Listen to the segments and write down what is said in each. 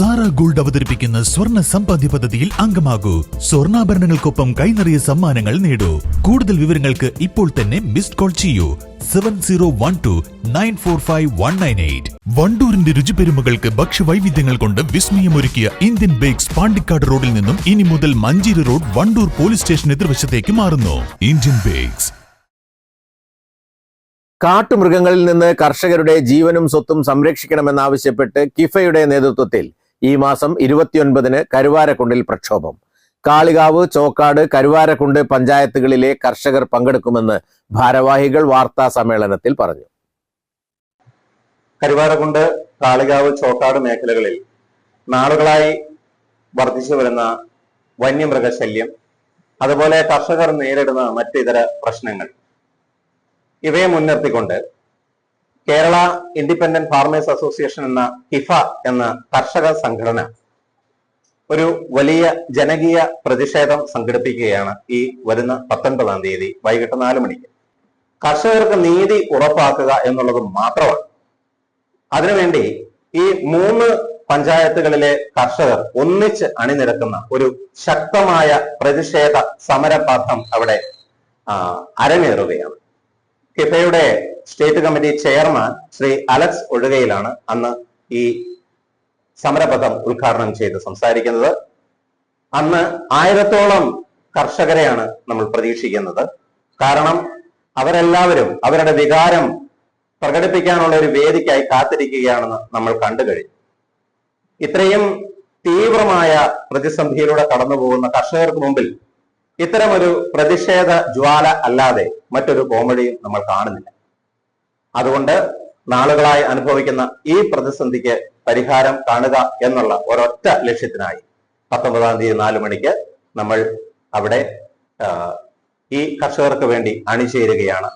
Sara gold അവതരിപ്പിക്കുന്ന സ്വർണ സമ്പാദ്യ പദ്ധതിയിൽ അംഗമാകൂ. സ്വർണാഭരണങ്ങൾക്കൊപ്പം കൈനിറിയ സമ്മാനങ്ങൾ നേടൂ. കൂടുതൽ വിവരങ്ങൾക്ക് ഇപ്പോൾ തന്നെ മിസ്ഡ് കോൾ ചെയ്യൂ. Seven zero one two nine four five one nine eight. വണ്ടൂരിന്റെ രുചിപെരുമകൾക്ക് ഭക്ഷ്യവൈവിധ്യങ്ങൾ കൊണ്ട് വിസ്മയമൊരുക്കിയ ഇന്ത്യൻ ബേക്സ് പാണ്ടിക്കാട് റോഡിൽ നിന്നും ഇനി മുതൽ Manjeri road Wandoor police station എതിർവശത്തേക്ക് മാറുന്നു. Indian bakes. കാട്ടുമൃഗങ്ങളിൽ നിന്ന് കർഷകരുടെ ജീവനും സ്വത്തും സംരക്ഷിക്കണമെന്നാവശ്യപ്പെട്ട് കിഫയുടെ നേതൃത്വത്തിൽ ഈ മാസം ഇരുപത്തിയൊൻപതിന് കരുവാരക്കുണ്ടിൽ പ്രക്ഷോഭം. കാളികാവ് ചോക്കാട് കരുവാരക്കുണ്ട് പഞ്ചായത്തുകളിലെ കർഷകർ പങ്കെടുക്കുമെന്ന് ഭാരവാഹികൾ വാർത്താ സമ്മേളനത്തിൽ പറഞ്ഞു. കരുവാരക്കുണ്ട് കാളികാവ് ചോക്കാട് മേഖലകളിൽ നാളുകളായി വർദ്ധിച്ചു വരുന്ന വന്യമൃഗശല്യം അതുപോലെ കർഷകർ നേരിടുന്ന മറ്റിതര പ്രശ്നങ്ങൾ. ഇവയെ മുൻനിർത്തിക്കൊണ്ട് കേരള ഇൻഡിപെൻഡന്റ് ഫാർമേഴ്സ് അസോസിയേഷൻ എന്ന കിഫ എന്ന കർഷക സംഘടന ഒരു വലിയ ജനകീയ പ്രതിഷേധം സംഘടിപ്പിക്കുകയാണ് ഈ വരുന്ന പത്തൊൻപതാം തീയതി വൈകിട്ട് നാല് മണിക്ക്. കർഷകർക്ക് നീതി ഉറപ്പാക്കുക എന്നുള്ളത് മാത്രമാണ്. അതിനുവേണ്ടി ഈ മൂന്ന് പഞ്ചായത്തുകളിലെ കർഷകർ ഒന്നിച്ച് അണിനിരക്കുന്ന ഒരു ശക്തമായ പ്രതിഷേധ സമരപാഠം അവിടെ അരങ്ങേറുകയാണ്. കിഫയുടെ state committee chairman Sri Alex ഒഴുകയിലാണ് അന്ന് ഈ സമരപഥം ഉദ്ഘാടനം ചെയ്ത് സംസാരിക്കുന്നത്. അന്ന് ആയിരത്തോളം കർഷകരെയാണ് നമ്മൾ പ്രതീക്ഷിക്കുന്നത്. കാരണം അവരെല്ലാവരും അവരുടെ വികാരം പ്രകടിപ്പിക്കാനുള്ള ഒരു വേദിക്കായി കാത്തിരിക്കുകയാണെന്ന് നമ്മൾ കണ്ടു കഴിഞ്ഞു. ഇത്രയും തീവ്രമായ പ്രതിസന്ധിയിലൂടെ കടന്നു പോകുന്ന കർഷകർക്ക് മുമ്പിൽ ഇത്തരമൊരു പ്രതിഷേധ ജ്വാല അല്ലാതെ മറ്റൊരു കോമഡിയും നമ്മൾ കാണുന്നില്ല. അതുകൊണ്ട് നാളുകളായി അനുഭവിക്കുന്ന ഈ പ്രതിസന്ധിക്ക് പരിഹാരം കാണുക എന്നുള്ള ഒരൊറ്റ ലക്ഷ്യത്തിനായി പത്തൊമ്പതാം തീയതി നാല് മണിക്ക് നമ്മൾ അവിടെ ഈ കർഷകർക്ക് വേണ്ടി അണിചേരുകയാണ്.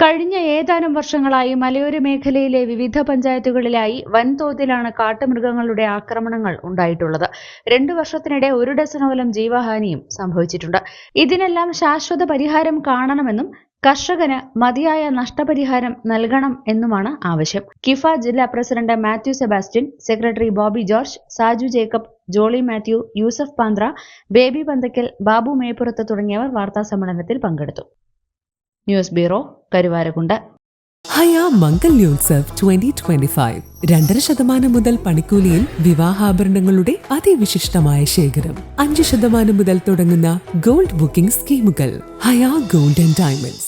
കഴിഞ്ഞ ഏതാനും വർഷങ്ങളായി മലയോര മേഖലയിലെ വിവിധ പഞ്ചായത്തുകളിലായി വൻതോതിലാണ് കാട്ടുമൃഗങ്ങളുടെ ആക്രമണങ്ങൾ ഉണ്ടായിട്ടുള്ളത്. രണ്ടു വർഷത്തിനിടെ ഒരു ഡസനോളം ജീവഹാനിയും സംഭവിച്ചിട്ടുണ്ട്. ഇതിനെല്ലാം ശാശ്വത പരിഹാരം കാണണമെന്നും കർഷകന് മതിയായ നഷ്ടപരിഹാരം നൽകണം എന്നുമാണ് ആവശ്യം. കിഫ ജില്ലാ president Mathew Sebastian secretary Bobby George Saju Jacob Jolly Mathew Yusuf Panthra baby Panthakkal Babu Meppurath തുടങ്ങിയവർ വാർത്താ സമ്മേളനത്തിൽ പങ്കെടുത്തു. News bureau Karuvarakundu. Haya Mangalyotsav twenty twenty five രണ്ടര ശതമാനം മുതൽ പണിക്കൂലിയിൽ വിവാഹാഭരണങ്ങളുടെ അതിവിശിഷ്ടമായ ശേഖരം. അഞ്ച് ശതമാനം മുതൽ തുടങ്ങുന്ന ഗോൾഡ് ബുക്കിംഗ് സ്കീമുകൾ. ഹയാ ഗോൾഡ് ആൻഡ് ഡയമണ്ട്സ്.